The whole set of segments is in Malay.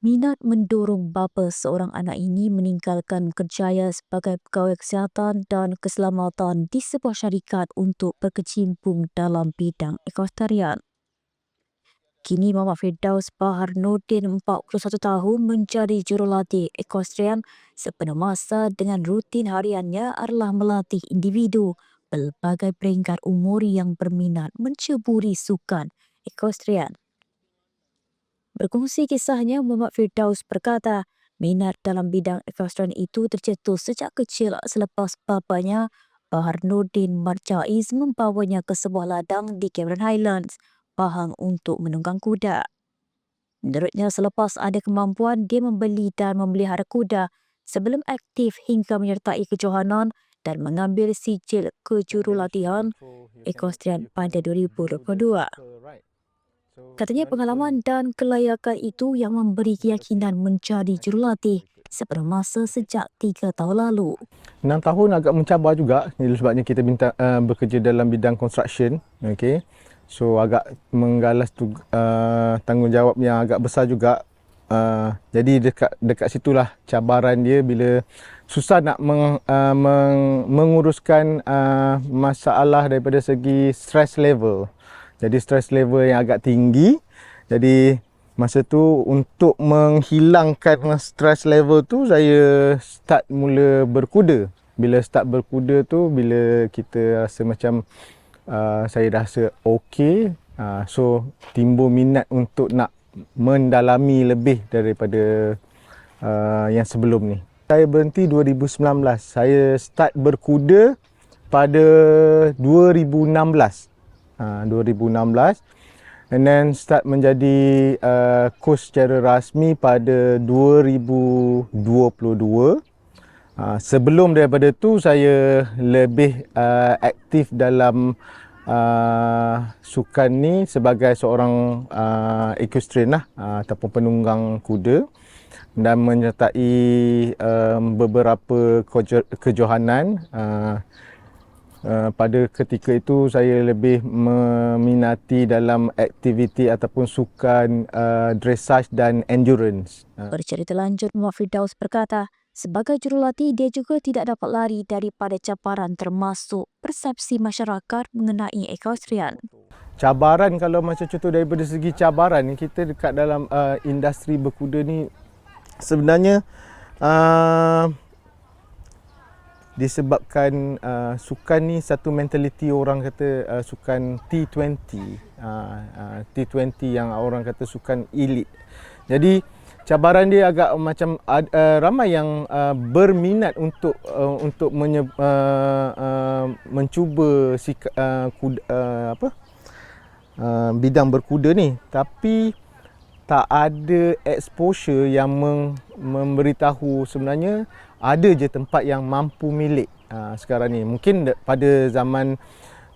Minat mendorong bapa seorang anak ini meninggalkan kerjaya sebagai pegawai kesihatan dan keselamatan di sebuah syarikat untuk berkecimpung dalam bidang ekostarian. Kini Muhammad Firdaus Bahar Nordin 41 tahun menjadi jurulatih ekostarian sepenuh masa dengan rutin hariannya adalah melatih individu pelbagai peringkat umur yang berminat menceburi sukan ekostarian. Berkongsi kisahnya, Muhammad Firdaus berkata, minat dalam bidang ekostran itu tercetus sejak kecil selepas bapanya Bahar Nordin Marjaiz membawanya ke sebuah ladang di Cameron Highlands, Pahang untuk menunggang kuda. Menurutnya selepas ada kemampuan dia membeli dan memelihara kuda sebelum aktif hingga menyertai kejohanan dan mengambil sijil kejurulatihan ekostrian pada 2022. Katanya pengalaman dan kelayakan itu yang memberi keyakinan menjadi jurulatih sepenuh masa sejak tiga tahun lalu. Enam tahun agak mencabar juga sebabnya kita minta uh, bekerja dalam bidang construction okay. so agak menggalas tu, uh, tanggungjawab yang agak besar juga uh, jadi dekat dekat situlah cabaran dia bila susah nak meng, uh, meng, menguruskan uh, masalah daripada segi stress level jadi stress level yang agak tinggi. Jadi masa tu untuk menghilangkan stress level tu saya start mula berkuda. Bila start berkuda tu bila kita rasa macam uh, saya rasa okey, uh, so timbul minat untuk nak mendalami lebih daripada uh, yang sebelum ni. Saya berhenti 2019. Saya start berkuda pada 2016 uh, 2016 and then start menjadi uh, coach secara rasmi pada 2022 uh, sebelum daripada tu saya lebih uh, aktif dalam uh, sukan ni sebagai seorang uh, equestrian lah uh, ataupun penunggang kuda. Dan menyertai um, beberapa kejohanan uh, Uh, pada ketika itu saya lebih meminati dalam aktiviti ataupun sukan uh, dressage dan endurance. Uh. Bercerita lanjut, Muhammad Firdaus berkata, sebagai jurulatih dia juga tidak dapat lari daripada cabaran termasuk persepsi masyarakat mengenai equestrian. Cabaran kalau macam contoh daripada segi cabaran kita dekat dalam uh, industri berkuda ni sebenarnya uh, disebabkan uh, sukan ni satu mentaliti orang kata uh, sukan T20 uh, uh, T20 yang orang kata sukan elit jadi cabaran dia agak macam uh, ramai yang uh, berminat untuk uh, untuk menye, uh, uh, mencuba si uh, kuda, uh, apa? Uh, bidang berkuda ni. Tapi tak ada exposure yang mem- memberitahu sebenarnya ada je tempat yang mampu milik uh, sekarang ni. Mungkin pada zaman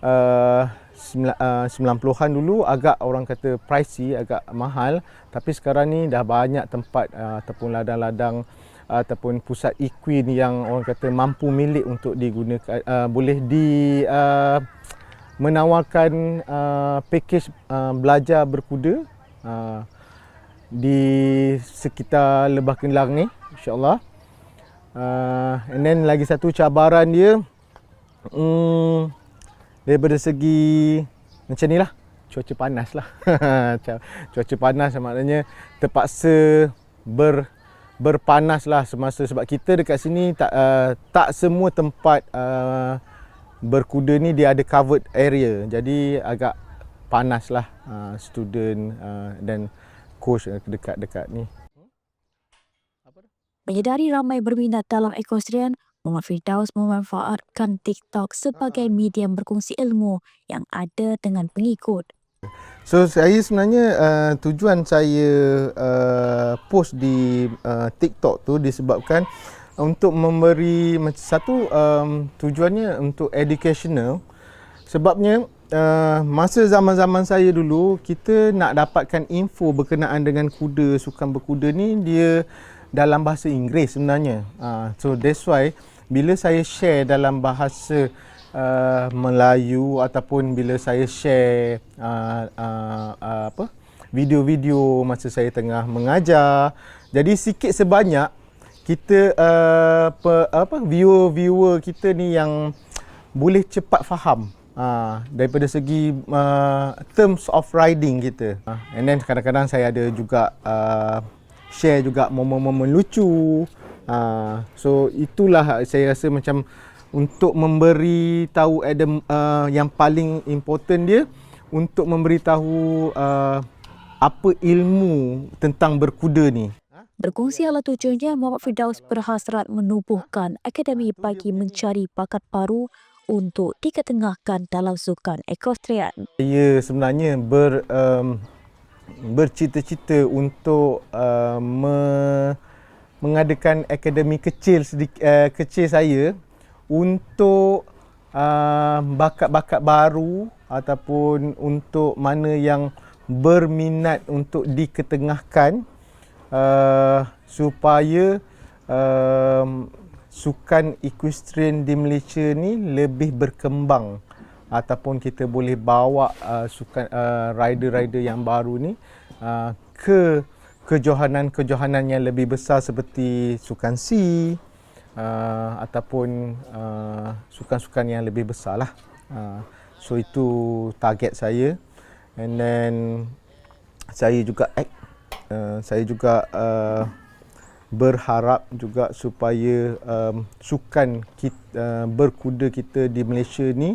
uh, 90-an dulu agak orang kata pricey, agak mahal. Tapi sekarang ni dah banyak tempat uh, ataupun ladang-ladang uh, ataupun pusat equine yang orang kata mampu milik untuk digunakan. Uh, boleh di uh, menawarkan uh, package uh, belajar berkuda uh, di sekitar Lebah Kelang ni insyaAllah. Uh, and then lagi satu cabaran dia um, daripada segi macam ni lah. Cuaca panas lah. Cuaca panas maknanya terpaksa ber berpanas lah semasa sebab kita dekat sini tak uh, tak semua tempat uh, berkuda ni dia ada covered area. Jadi agak panas lah uh, student uh, dan coach dekat-dekat ni Menyedari ramai berminat dalam equestrian, Muhammad Firdaus memanfaatkan TikTok sebagai medium berkongsi ilmu yang ada dengan pengikut. So saya sebenarnya uh, tujuan saya uh, post di uh, TikTok tu disebabkan untuk memberi satu um, tujuannya untuk educational sebabnya uh, masa zaman-zaman saya dulu kita nak dapatkan info berkenaan dengan kuda sukan berkuda ni dia dalam bahasa Inggeris sebenarnya. Uh, so that's why bila saya share dalam bahasa uh, Melayu ataupun bila saya share uh, uh, uh, apa video-video masa saya tengah mengajar. Jadi sikit sebanyak kita uh, pe, apa viewer-viewer kita ni yang boleh cepat faham uh, daripada segi uh, terms of riding kita. Uh, and then kadang-kadang saya ada juga uh, share juga momen-momen lucu. Uh, so itulah saya rasa macam untuk memberi tahu Adam uh, yang paling important dia untuk memberitahu uh, apa ilmu tentang berkuda ni. Berkongsi ala tujuannya, Muhammad Firdaus berhasrat menubuhkan akademi bagi mencari bakat baru untuk diketengahkan dalam sukan equestrian. Saya sebenarnya ber um, bercita-cita untuk uh, me, mengadakan akademi kecil sedikit uh, kecil saya untuk uh, bakat-bakat baru ataupun untuk mana yang berminat untuk diketengahkan uh, supaya uh, sukan equestrian di Malaysia ni lebih berkembang ataupun kita boleh bawa uh, sukan uh, rider-rider yang baru ni uh, ke kejohanan-kejohanan yang lebih besar seperti sukan C uh, ataupun uh, sukan-sukan yang lebih besar lah. Uh, so itu target saya and then saya juga act uh, saya juga uh, berharap juga supaya um, sukan kita, uh, berkuda kita di Malaysia ni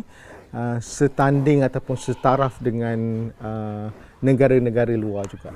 uh, setanding ataupun setaraf dengan uh, negara-negara luar juga.